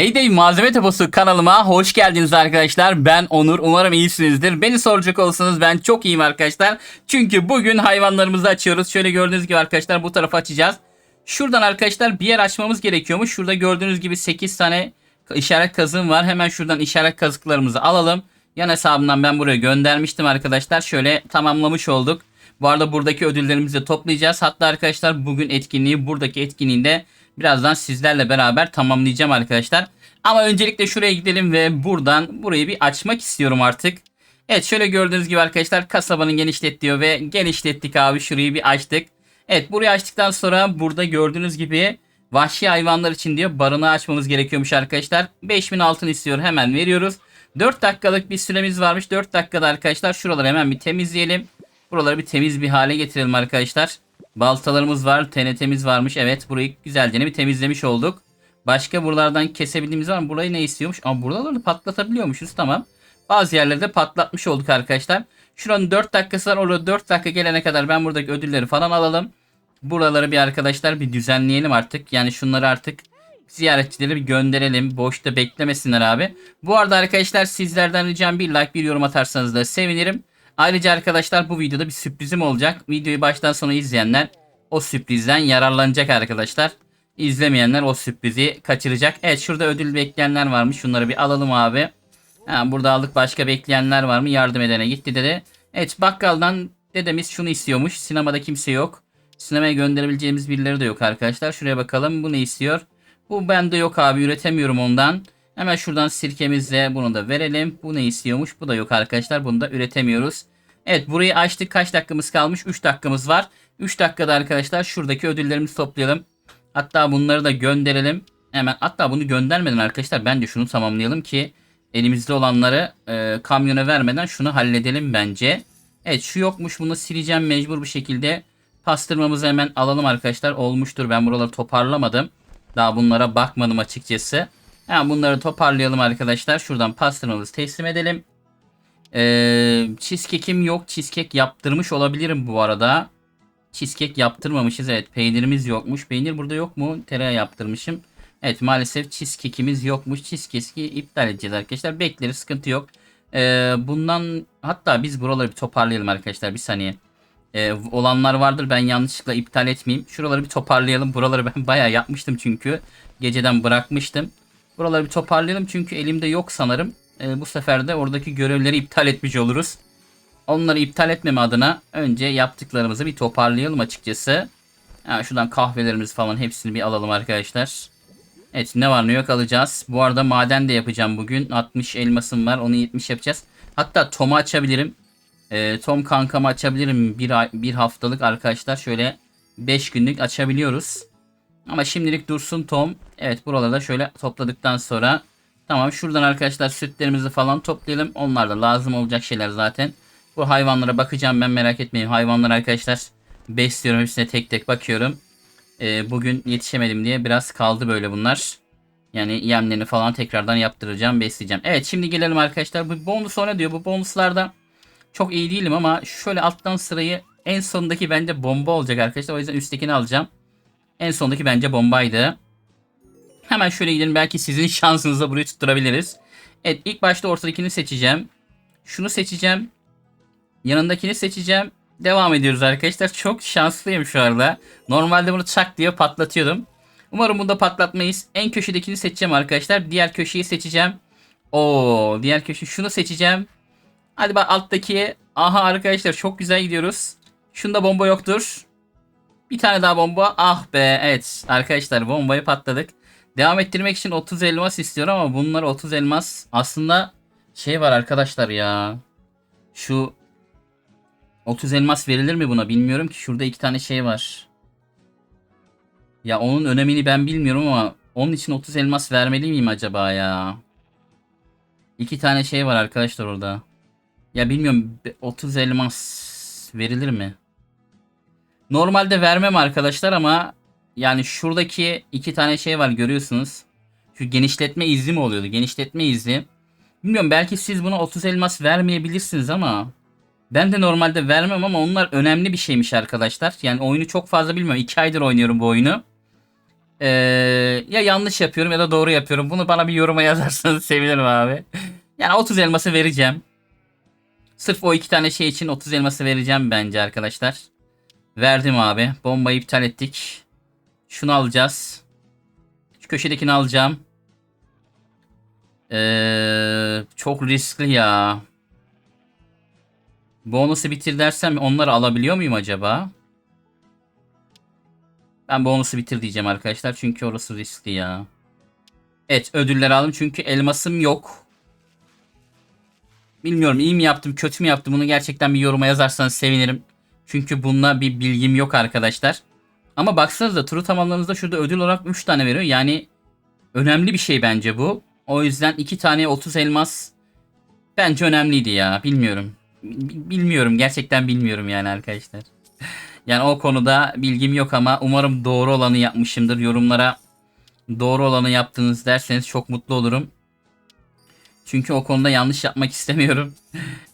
Heyday Malzeme Deposu kanalıma hoş geldiniz arkadaşlar. Ben Onur. Umarım iyisinizdir. Beni soracak olsanız ben çok iyiyim arkadaşlar. Çünkü bugün hayvanlarımızı açıyoruz. Şöyle gördüğünüz gibi arkadaşlar bu tarafa açacağız. Şuradan arkadaşlar bir yer açmamız gerekiyormuş. Şurada gördüğünüz gibi 8 tane işaret kazığım var. Hemen şuradan işaret kazıklarımızı alalım. Yan hesabımdan ben buraya göndermiştim arkadaşlar. Şöyle tamamlamış olduk. Bu arada buradaki ödüllerimizi toplayacağız. Hatta arkadaşlar bugün etkinliği buradaki etkinliğinde birazdan sizlerle beraber tamamlayacağım arkadaşlar. Ama öncelikle şuraya gidelim ve buradan burayı bir açmak istiyorum artık. Evet şöyle gördüğünüz gibi arkadaşlar kasabanın genişlet diyor ve genişlettik abi şurayı bir açtık. Evet burayı açtıktan sonra burada gördüğünüz gibi vahşi hayvanlar için diyor barınağı açmamız gerekiyormuş arkadaşlar. 5000 altın istiyor hemen veriyoruz. 4 dakikalık bir süremiz varmış. 4 dakikada arkadaşlar şuraları hemen bir temizleyelim. Buraları bir temiz bir hale getirelim arkadaşlar. Baltalarımız var. TNT'miz varmış. Evet burayı güzelce bir temizlemiş olduk. Başka buralardan kesebildiğimiz var mı? Burayı ne istiyormuş? Ama buraları patlatabiliyormuşuz. Tamam. Bazı yerlerde patlatmış olduk arkadaşlar. Şuranın 4 dakikası var. Orada 4 dakika gelene kadar ben buradaki ödülleri falan alalım. Buraları bir arkadaşlar bir düzenleyelim artık. Yani şunları artık ziyaretçileri bir gönderelim. Boşta beklemesinler abi. Bu arada arkadaşlar sizlerden ricam bir like bir yorum atarsanız da sevinirim. Ayrıca arkadaşlar bu videoda bir sürprizim olacak. Videoyu baştan sona izleyenler o sürprizden yararlanacak arkadaşlar. İzlemeyenler o sürprizi kaçıracak. Evet şurada ödül bekleyenler varmış. Şunları bir alalım abi. Ha, burada aldık başka bekleyenler var mı? Yardım edene gitti dede. Evet bakkaldan dedemiz şunu istiyormuş. Sinemada kimse yok. Sinemaya gönderebileceğimiz birileri de yok arkadaşlar. Şuraya bakalım bu ne istiyor? Bu bende yok abi üretemiyorum ondan. Hemen şuradan sirkemizle bunu da verelim. Bu ne istiyormuş? Bu da yok arkadaşlar. Bunu da üretemiyoruz. Evet burayı açtık. Kaç dakikamız kalmış? 3 dakikamız var. 3 dakikada arkadaşlar şuradaki ödüllerimizi toplayalım. Hatta bunları da gönderelim. Hemen hatta bunu göndermeden arkadaşlar bence şunu tamamlayalım ki elimizde olanları e, kamyona vermeden şunu halledelim bence. Evet şu yokmuş bunu sileceğim mecbur bir şekilde. Pastırmamızı hemen alalım arkadaşlar. Olmuştur ben buraları toparlamadım. Daha bunlara bakmadım açıkçası. Hemen bunları toparlayalım arkadaşlar. Şuradan pastırmamızı teslim edelim. Ee, cheesecake'im yok. Cheesecake yaptırmış olabilirim bu arada. Cheesecake yaptırmamışız. Evet peynirimiz yokmuş. Peynir burada yok mu? Tereyağı yaptırmışım. Evet maalesef cheesecake'imiz yokmuş. Cheesecake'i iptal edeceğiz arkadaşlar. Bekleriz sıkıntı yok. Ee, bundan hatta biz buraları bir toparlayalım arkadaşlar. Bir saniye. Ee, olanlar vardır ben yanlışlıkla iptal etmeyeyim. Şuraları bir toparlayalım. Buraları ben bayağı yapmıştım çünkü. Geceden bırakmıştım. Buraları bir toparlayalım çünkü elimde yok sanırım. Ee, bu sefer de oradaki görevleri iptal etmiş oluruz. Onları iptal etmeme adına önce yaptıklarımızı bir toparlayalım açıkçası. Ha, şuradan kahvelerimizi falan hepsini bir alalım arkadaşlar. Evet ne var ne yok alacağız. Bu arada maden de yapacağım bugün. 60 elmasım var onu 70 yapacağız. Hatta Tom'u açabilirim. Ee, Tom kankamı açabilirim bir, ay, bir haftalık arkadaşlar. Şöyle 5 günlük açabiliyoruz. Ama şimdilik dursun Tom. Evet buralarda şöyle topladıktan sonra. Tamam şuradan arkadaşlar sütlerimizi falan toplayalım. Onlar da lazım olacak şeyler zaten. Bu hayvanlara bakacağım ben merak etmeyin. Hayvanlar arkadaşlar besliyorum. Hepsine tek tek bakıyorum. Ee, bugün yetişemedim diye biraz kaldı böyle bunlar. Yani yemlerini falan tekrardan yaptıracağım, besleyeceğim. Evet şimdi gelelim arkadaşlar. Bu bonus sonra diyor. Bu bonuslarda çok iyi değilim ama şöyle alttan sırayı en sondaki bence bomba olacak arkadaşlar. O yüzden üsttekini alacağım. En sondaki bence bombaydı. Hemen şöyle gidelim. Belki sizin şansınızla burayı tutturabiliriz. Evet ilk başta ortadakini seçeceğim. Şunu seçeceğim. Yanındakini seçeceğim. Devam ediyoruz arkadaşlar. Çok şanslıyım şu anda. Normalde bunu çak diye patlatıyordum. Umarım bunda patlatmayız. En köşedekini seçeceğim arkadaşlar. Diğer köşeyi seçeceğim. Oo, diğer köşe şunu seçeceğim. Hadi bak alttaki. Aha arkadaşlar çok güzel gidiyoruz. Şunda bomba yoktur. Bir tane daha bomba. Ah be. Evet arkadaşlar bombayı patladık. Devam ettirmek için 30 elmas istiyorum ama bunlar 30 elmas. Aslında şey var arkadaşlar ya. Şu 30 elmas verilir mi buna bilmiyorum ki. Şurada iki tane şey var. Ya onun önemini ben bilmiyorum ama onun için 30 elmas vermeli miyim acaba ya? İki tane şey var arkadaşlar orada. Ya bilmiyorum 30 elmas verilir mi? Normalde vermem arkadaşlar ama yani şuradaki iki tane şey var görüyorsunuz. Şu genişletme izni mi oluyordu? Genişletme izni. Bilmiyorum belki siz buna 30 elmas vermeyebilirsiniz ama ben de normalde vermem ama onlar önemli bir şeymiş arkadaşlar. Yani oyunu çok fazla bilmiyorum. 2 aydır oynuyorum bu oyunu. Ee, ya yanlış yapıyorum ya da doğru yapıyorum. Bunu bana bir yoruma yazarsanız sevinirim abi. Yani 30 elması vereceğim. Sırf o iki tane şey için 30 elması vereceğim bence arkadaşlar. Verdim abi. Bombayı iptal ettik. Şunu alacağız. Şu köşedekini alacağım. Ee, çok riskli ya. Bonusu bitir dersem onları alabiliyor muyum acaba? Ben bonusu bitir diyeceğim arkadaşlar. Çünkü orası riskli ya. Evet ödülleri aldım çünkü elmasım yok. Bilmiyorum iyi mi yaptım kötü mü yaptım bunu gerçekten bir yoruma yazarsanız sevinirim. Çünkü bununla bir bilgim yok arkadaşlar. Ama baksanıza turu tamamladığınızda şurada ödül olarak 3 tane veriyor. Yani önemli bir şey bence bu. O yüzden 2 tane 30 elmas bence önemliydi ya. Bilmiyorum. Bi- Bilmiyorum gerçekten bilmiyorum yani arkadaşlar. Yani o konuda bilgim yok ama umarım doğru olanı yapmışımdır. Yorumlara doğru olanı yaptınız derseniz çok mutlu olurum. Çünkü o konuda yanlış yapmak istemiyorum.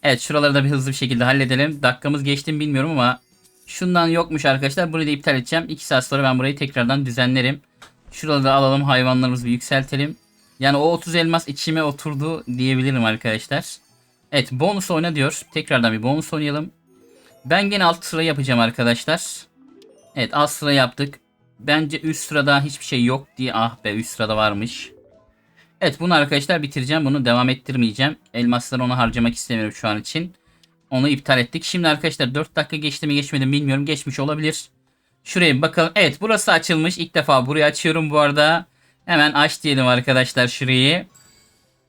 evet şuraları da bir hızlı bir şekilde halledelim. Dakikamız geçti mi bilmiyorum ama şundan yokmuş arkadaşlar. Burayı da iptal edeceğim. 2 saat sonra ben burayı tekrardan düzenlerim. Şuraları da alalım hayvanlarımızı yükseltelim. Yani o 30 elmas içime oturdu diyebilirim arkadaşlar. Evet bonus oyna diyor. Tekrardan bir bonus oynayalım. Ben gene alt sıra yapacağım arkadaşlar. Evet alt sıra yaptık. Bence üst sırada hiçbir şey yok diye ah be üst sırada varmış. Evet bunu arkadaşlar bitireceğim. Bunu devam ettirmeyeceğim. Elmasları ona harcamak istemiyorum şu an için. Onu iptal ettik. Şimdi arkadaşlar 4 dakika geçti mi geçmedi mi bilmiyorum. Geçmiş olabilir. Şuraya bakalım. Evet burası açılmış. İlk defa burayı açıyorum bu arada. Hemen aç diyelim arkadaşlar şurayı.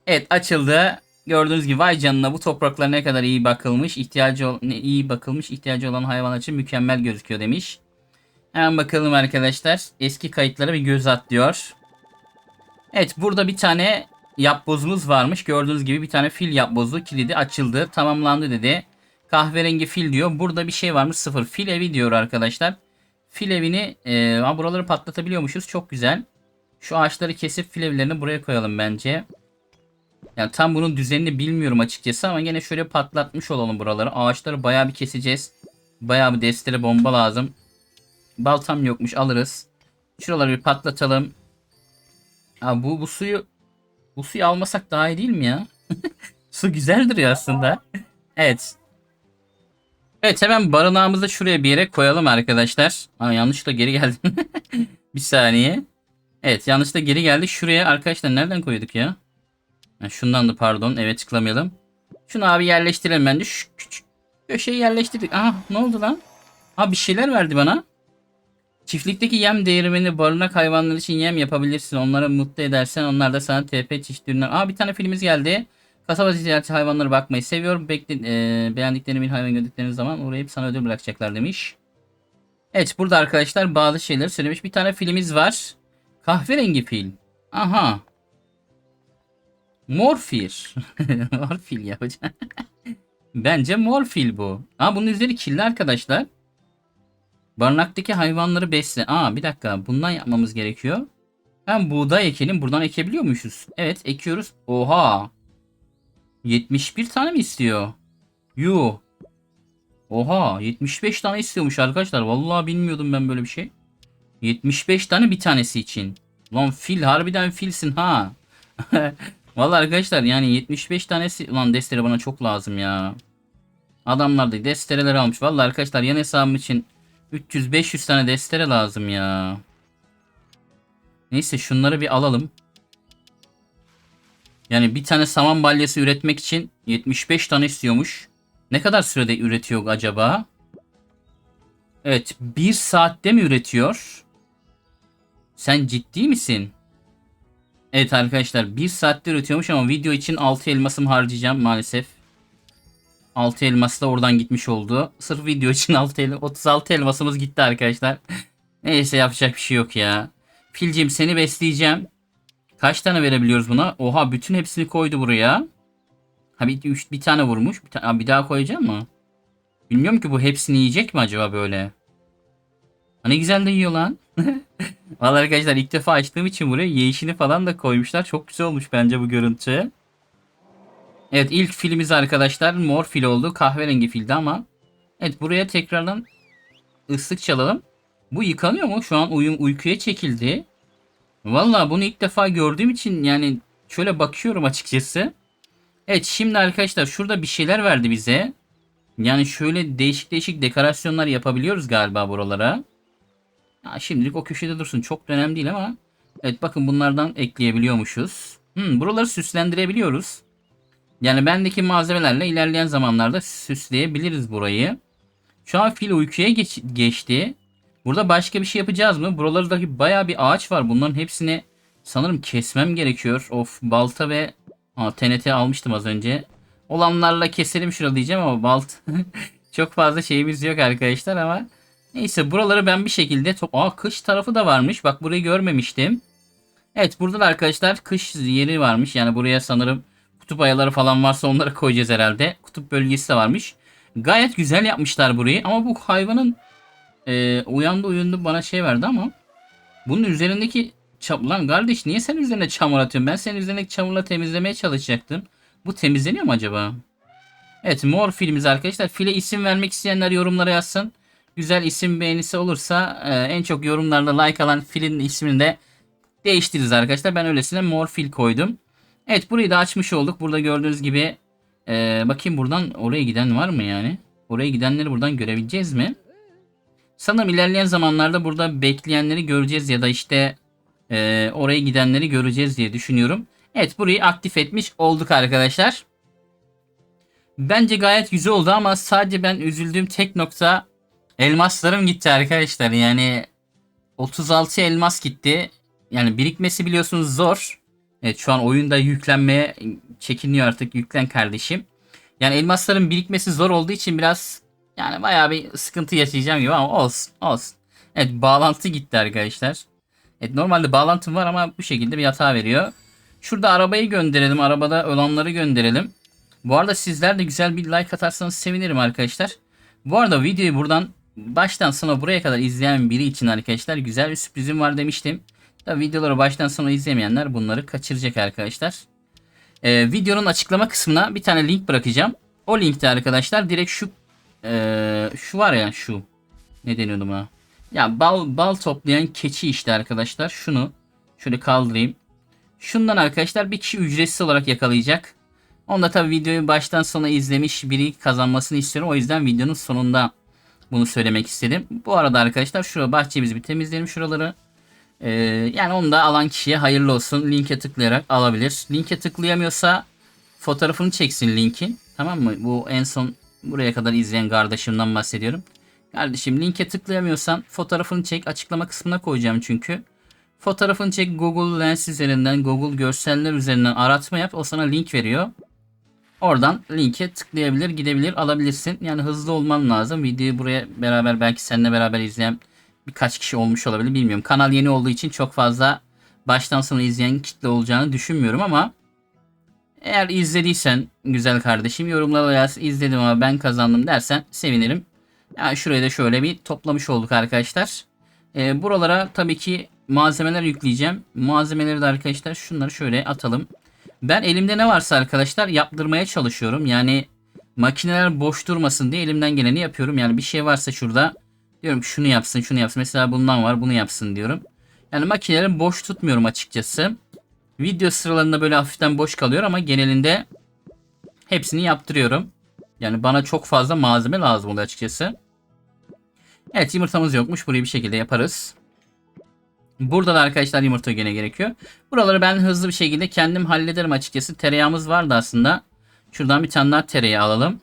Evet açıldı. Gördüğünüz gibi vay canına bu topraklar ne kadar iyi bakılmış. ihtiyacı iyi bakılmış. ihtiyacı olan hayvan için mükemmel gözüküyor demiş. Hemen bakalım arkadaşlar. Eski kayıtlara bir göz at diyor. Evet burada bir tane yapbozumuz varmış. Gördüğünüz gibi bir tane fil yapbozu kilidi açıldı. Tamamlandı dedi. Kahverengi fil diyor. Burada bir şey varmış sıfır. Fil evi diyor arkadaşlar. Fil evini e, buraları patlatabiliyormuşuz. Çok güzel. Şu ağaçları kesip fil evlerini buraya koyalım bence. Yani tam bunun düzenini bilmiyorum açıkçası ama gene şöyle patlatmış olalım buraları. Ağaçları bayağı bir keseceğiz. Bayağı bir destere bomba lazım. Baltam yokmuş alırız. Şuraları bir patlatalım. Ha, bu, bu suyu bu suyu almasak daha iyi değil mi ya? Su güzeldir ya aslında. evet. Evet hemen barınağımızı şuraya bir yere koyalım arkadaşlar. Aa, yanlışlıkla geri geldim. bir saniye. Evet yanlışlıkla geri geldik. Şuraya arkadaşlar nereden koyduk ya? Ha, şundan da pardon. Evet tıklamayalım. Şunu abi yerleştirelim bence. Şu küçük köşeyi yerleştirdik. Aha ne oldu lan? Ha bir şeyler verdi bana. Çiftlikteki yem değirmeni barınak hayvanları için yem yapabilirsin. Onları mutlu edersen onlar da sana TP çeşitli ürünler. Aa bir tane filmimiz geldi. Kasaba ziyareti hayvanları bakmayı seviyorum. Bekle, e, beğendiklerini bir hayvan gördükleriniz zaman uğrayıp sana ödül bırakacaklar demiş. Evet burada arkadaşlar bazı şeyleri söylemiş. Bir tane filmimiz var. Kahverengi fil. Aha. Morfir. Morfil yapacağım. Bence morfil bu. Aa bunun üzeri kirli arkadaşlar. Barınaktaki hayvanları besle. Aa bir dakika bundan yapmamız gerekiyor. Ben buğday ekelim. Buradan ekebiliyor muyuz? Evet ekiyoruz. Oha. 71 tane mi istiyor? Yu. Oha 75 tane istiyormuş arkadaşlar. Vallahi bilmiyordum ben böyle bir şey. 75 tane bir tanesi için. Lan fil harbiden filsin ha. Vallahi arkadaşlar yani 75 tanesi lan destere bana çok lazım ya. Adamlar da destereler almış. Vallahi arkadaşlar yan hesabım için 300-500 tane destere lazım ya. Neyse şunları bir alalım. Yani bir tane saman balyası üretmek için 75 tane istiyormuş. Ne kadar sürede üretiyor acaba? Evet bir saatte mi üretiyor? Sen ciddi misin? Evet arkadaşlar bir saatte üretiyormuş ama video için 6 elmasım harcayacağım maalesef. 6 elmas da oradan gitmiş oldu. Sırf video için 6 el 36 elmasımız gitti arkadaşlar. Neyse yapacak bir şey yok ya. Filcim seni besleyeceğim. Kaç tane verebiliyoruz buna? Oha bütün hepsini koydu buraya. Ha bir, üç, bir tane vurmuş. Bir, ta- bir daha koyacağım mı? Bilmiyorum ki bu hepsini yiyecek mi acaba böyle? Ha, ne güzel de yiyor lan. Vallahi arkadaşlar ilk defa açtığım için buraya yeşili falan da koymuşlar. Çok güzel olmuş bence bu görüntü. Evet ilk filimiz arkadaşlar mor fil oldu. Kahverengi fildi ama. Evet buraya tekrardan ıslık çalalım. Bu yıkanıyor mu? Şu an uyum uykuya çekildi. Valla bunu ilk defa gördüğüm için yani şöyle bakıyorum açıkçası. Evet şimdi arkadaşlar şurada bir şeyler verdi bize. Yani şöyle değişik değişik dekorasyonlar yapabiliyoruz galiba buralara. Ya şimdilik o köşede dursun. Çok önemli değil ama. Evet bakın bunlardan ekleyebiliyormuşuz. Hmm, buraları süslendirebiliyoruz. Yani bendeki malzemelerle ilerleyen zamanlarda süsleyebiliriz burayı. Şu an fil uykuya geç- geçti. Burada başka bir şey yapacağız mı? Buralardaki baya bir ağaç var. Bunların hepsini sanırım kesmem gerekiyor. Of balta ve Aa, TNT almıştım az önce. Olanlarla keselim şurada diyeceğim ama balt çok fazla şeyimiz yok arkadaşlar ama neyse buraları ben bir şekilde top Aa kış tarafı da varmış. Bak burayı görmemiştim. Evet burada da arkadaşlar kış yeri varmış. Yani buraya sanırım kutup ayıları falan varsa onları koyacağız herhalde. Kutup bölgesi de varmış. Gayet güzel yapmışlar burayı ama bu hayvanın e, uyandı uyundu bana şey verdi ama bunun üzerindeki çam lan kardeş niye sen üzerine çamur atıyorsun? Ben senin üzerindeki çamurla temizlemeye çalışacaktım. Bu temizleniyor mu acaba? Evet mor filmiz arkadaşlar. File isim vermek isteyenler yorumlara yazsın. Güzel isim beğenisi olursa e, en çok yorumlarda like alan filin ismini de değiştiririz arkadaşlar. Ben öylesine mor fil koydum. Evet burayı da açmış olduk. Burada gördüğünüz gibi e, bakayım buradan oraya giden var mı yani? Oraya gidenleri buradan görebileceğiz mi? Sanırım ilerleyen zamanlarda burada bekleyenleri göreceğiz ya da işte e, oraya gidenleri göreceğiz diye düşünüyorum. Evet burayı aktif etmiş olduk arkadaşlar. Bence gayet güzel oldu ama sadece ben üzüldüğüm tek nokta elmaslarım gitti arkadaşlar. Yani 36 elmas gitti. Yani birikmesi biliyorsunuz zor. Evet şu an oyunda yüklenmeye çekiniyor artık yüklen kardeşim. Yani elmasların birikmesi zor olduğu için biraz yani bayağı bir sıkıntı yaşayacağım gibi ama olsun olsun. Evet bağlantı gitti arkadaşlar. Evet normalde bağlantım var ama bu şekilde bir hata veriyor. Şurada arabayı gönderelim. Arabada olanları gönderelim. Bu arada sizler de güzel bir like atarsanız sevinirim arkadaşlar. Bu arada videoyu buradan baştan sona buraya kadar izleyen biri için arkadaşlar güzel bir sürprizim var demiştim. Tabi videoları baştan sona izlemeyenler bunları kaçıracak arkadaşlar. Ee, videonun açıklama kısmına bir tane link bırakacağım. O linkte arkadaşlar direkt şu ee, şu var ya şu ne deniyordu buna? Ya bal bal toplayan keçi işte arkadaşlar. Şunu şöyle kaldırayım. Şundan arkadaşlar bir kişi ücretsiz olarak yakalayacak. Onda tabi videoyu baştan sona izlemiş biri kazanmasını istiyorum. O yüzden videonun sonunda bunu söylemek istedim. Bu arada arkadaşlar şurada bahçemizi bir temizleyelim şuraları. Ee, yani onu da alan kişiye hayırlı olsun. Linke tıklayarak alabilir. Linke tıklayamıyorsa fotoğrafını çeksin linkin. Tamam mı? Bu en son buraya kadar izleyen kardeşimden bahsediyorum. Kardeşim linke tıklayamıyorsan fotoğrafını çek. Açıklama kısmına koyacağım çünkü. Fotoğrafını çek Google Lens üzerinden, Google görseller üzerinden aratma yap. O sana link veriyor. Oradan linke tıklayabilir, gidebilir, alabilirsin. Yani hızlı olman lazım. Videoyu buraya beraber belki seninle beraber izleyen birkaç kişi olmuş olabilir bilmiyorum. Kanal yeni olduğu için çok fazla baştan sona izleyen kitle olacağını düşünmüyorum ama eğer izlediysen güzel kardeşim yorumlara yaz izledim ama ben kazandım dersen sevinirim. Yani şuraya da şöyle bir toplamış olduk arkadaşlar. Ee, buralara tabii ki malzemeler yükleyeceğim. Malzemeleri de arkadaşlar şunları şöyle atalım. Ben elimde ne varsa arkadaşlar yaptırmaya çalışıyorum. Yani makineler boş durmasın diye elimden geleni yapıyorum. Yani bir şey varsa şurada diyorum ki şunu yapsın şunu yapsın. Mesela bundan var bunu yapsın diyorum. Yani makineleri boş tutmuyorum açıkçası. Video sıralarında böyle hafiften boş kalıyor ama genelinde hepsini yaptırıyorum. Yani bana çok fazla malzeme lazım oluyor açıkçası. Evet yumurtamız yokmuş. Burayı bir şekilde yaparız. Burada da arkadaşlar yumurta gene gerekiyor. Buraları ben hızlı bir şekilde kendim hallederim açıkçası. Tereyağımız vardı aslında. Şuradan bir tane daha tereyağı alalım.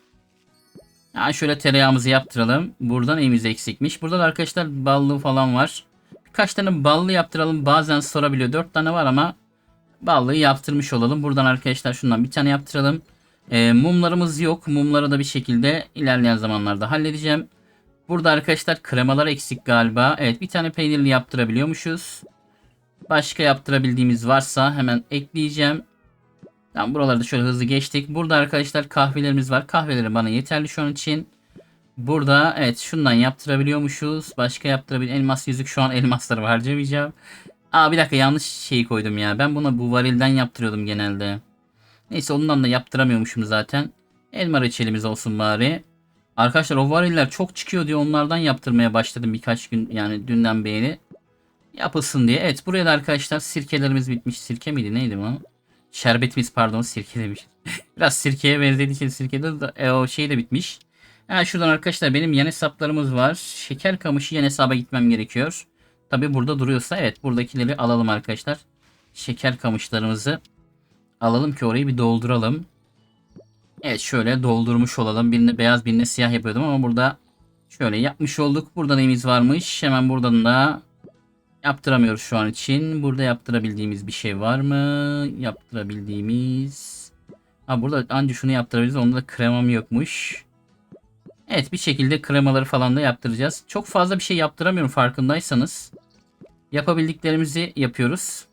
Yani şöyle tereyağımızı yaptıralım. Buradan evimiz eksikmiş. Burada da arkadaşlar ballı falan var. Birkaç tane ballı yaptıralım. Bazen sorabiliyor. 4 tane var ama ballıyı yaptırmış olalım. Buradan arkadaşlar şundan bir tane yaptıralım. Ee, mumlarımız yok. Mumları da bir şekilde ilerleyen zamanlarda halledeceğim. Burada arkadaşlar kremalar eksik galiba. Evet bir tane peynirli yaptırabiliyormuşuz. Başka yaptırabildiğimiz varsa hemen ekleyeceğim. Tamam buraları da şöyle hızlı geçtik. Burada arkadaşlar kahvelerimiz var. Kahveleri bana yeterli şu an için. Burada evet şundan yaptırabiliyormuşuz. Başka yaptırabil elmas yüzük şu an elmasları harcamayacağım. Aa bir dakika yanlış şeyi koydum ya. Ben buna bu varilden yaptırıyordum genelde. Neyse ondan da yaptıramıyormuşum zaten. Elma reçelimiz olsun bari. Arkadaşlar o variller çok çıkıyor diye onlardan yaptırmaya başladım birkaç gün yani dünden beri. yapılsın diye. Evet buraya da arkadaşlar sirkelerimiz bitmiş. Sirke miydi neydi bu? Şerbetimiz pardon sirke demiş. Biraz sirkeye benzediği için sirke de e, o şey de bitmiş. Ha, şuradan arkadaşlar benim yan hesaplarımız var. Şeker kamışı yan hesaba gitmem gerekiyor. Tabi burada duruyorsa evet buradakileri alalım arkadaşlar. Şeker kamışlarımızı alalım ki orayı bir dolduralım. Evet şöyle doldurmuş olalım. Birine beyaz birine siyah yapıyordum ama burada şöyle yapmış olduk. Burada neyimiz varmış? Hemen buradan da yaptıramıyoruz şu an için. Burada yaptırabildiğimiz bir şey var mı? Yaptırabildiğimiz... Ha burada anca şunu yaptırabiliriz. Onda da kremam yokmuş. Evet bir şekilde kremaları falan da yaptıracağız. Çok fazla bir şey yaptıramıyorum farkındaysanız. Yapabildiklerimizi yapıyoruz.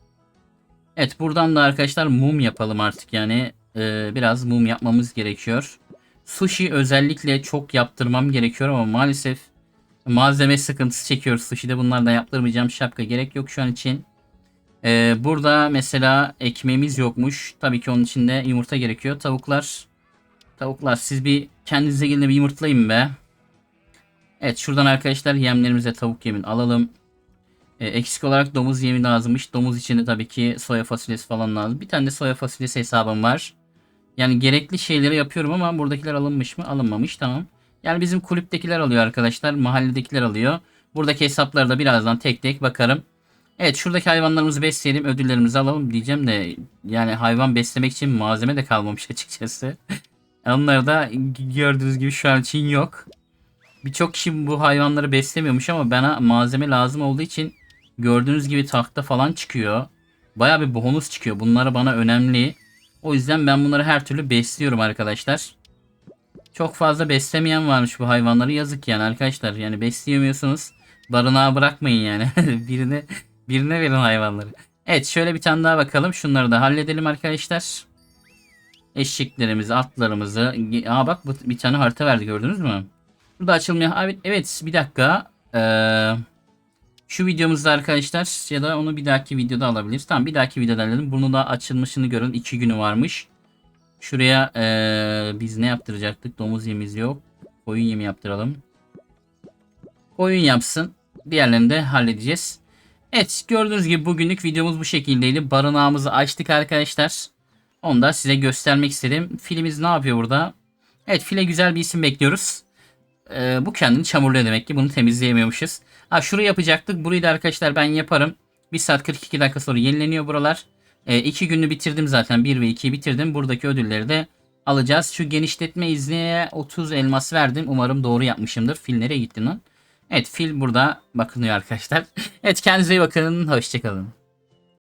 Evet buradan da arkadaşlar mum yapalım artık yani. e, biraz mum yapmamız gerekiyor. Sushi özellikle çok yaptırmam gerekiyor ama maalesef malzeme sıkıntısı çekiyoruz sushi'de. Bunlardan yaptırmayacağım şapka gerek yok şu an için. E, burada mesela ekmeğimiz yokmuş. Tabii ki onun için de yumurta gerekiyor. Tavuklar Tavuklar siz bir kendinize gelin bir yumurtlayın be. Evet şuradan arkadaşlar yemlerimize tavuk yemin alalım. E, eksik olarak domuz yemi lazımmış. Domuz için de tabii ki soya fasulyesi falan lazım. Bir tane de soya fasulyesi hesabım var. Yani gerekli şeyleri yapıyorum ama buradakiler alınmış mı? Alınmamış tamam. Yani bizim kulüptekiler alıyor arkadaşlar. Mahalledekiler alıyor. Buradaki hesapları da birazdan tek tek bakarım. Evet şuradaki hayvanlarımızı besleyelim ödüllerimizi alalım diyeceğim de yani hayvan beslemek için malzeme de kalmamış açıkçası. Onları da gördüğünüz gibi şu an için yok. Birçok kişi bu hayvanları beslemiyormuş ama bana malzeme lazım olduğu için gördüğünüz gibi tahta falan çıkıyor. Baya bir bonus çıkıyor. Bunlar bana önemli. O yüzden ben bunları her türlü besliyorum arkadaşlar. Çok fazla beslemeyen varmış bu hayvanları. Yazık yani arkadaşlar. Yani besleyemiyorsunuz. Barınağa bırakmayın yani. birine birine verin hayvanları. Evet şöyle bir tane daha bakalım. Şunları da halledelim arkadaşlar. Eşeklerimizi, atlarımızı. Aa bak bu- bir tane harita verdi gördünüz mü? Burada açılmıyor. Evet, evet bir dakika. Ee, şu videomuzda arkadaşlar ya da onu bir dahaki videoda alabiliriz. Tamam bir dahaki videoda alalım. Bunu da açılmışını görün. 2 günü varmış. Şuraya ee, biz ne yaptıracaktık? Domuz yemimiz yok. Koyun yemi yaptıralım. Koyun yapsın. Diğerlerini de halledeceğiz. Evet gördüğünüz gibi bugünlük videomuz bu şekildeydi. Barınağımızı açtık arkadaşlar. Onu da size göstermek istedim. Filimiz ne yapıyor burada? Evet file güzel bir isim bekliyoruz. Ee, bu kendini çamurluyor demek ki. Bunu temizleyemiyormuşuz. Ha şurayı yapacaktık. Burayı da arkadaşlar ben yaparım. 1 saat 42 dakika sonra yenileniyor buralar. 2 günü bitirdim zaten. 1 ve 2'yi bitirdim. Buradaki ödülleri de alacağız. Şu genişletme iznine 30 elmas verdim. Umarım doğru yapmışımdır. Fil nereye gitti lan? Evet fil burada bakınıyor arkadaşlar. evet kendinize iyi bakın. Hoşçakalın.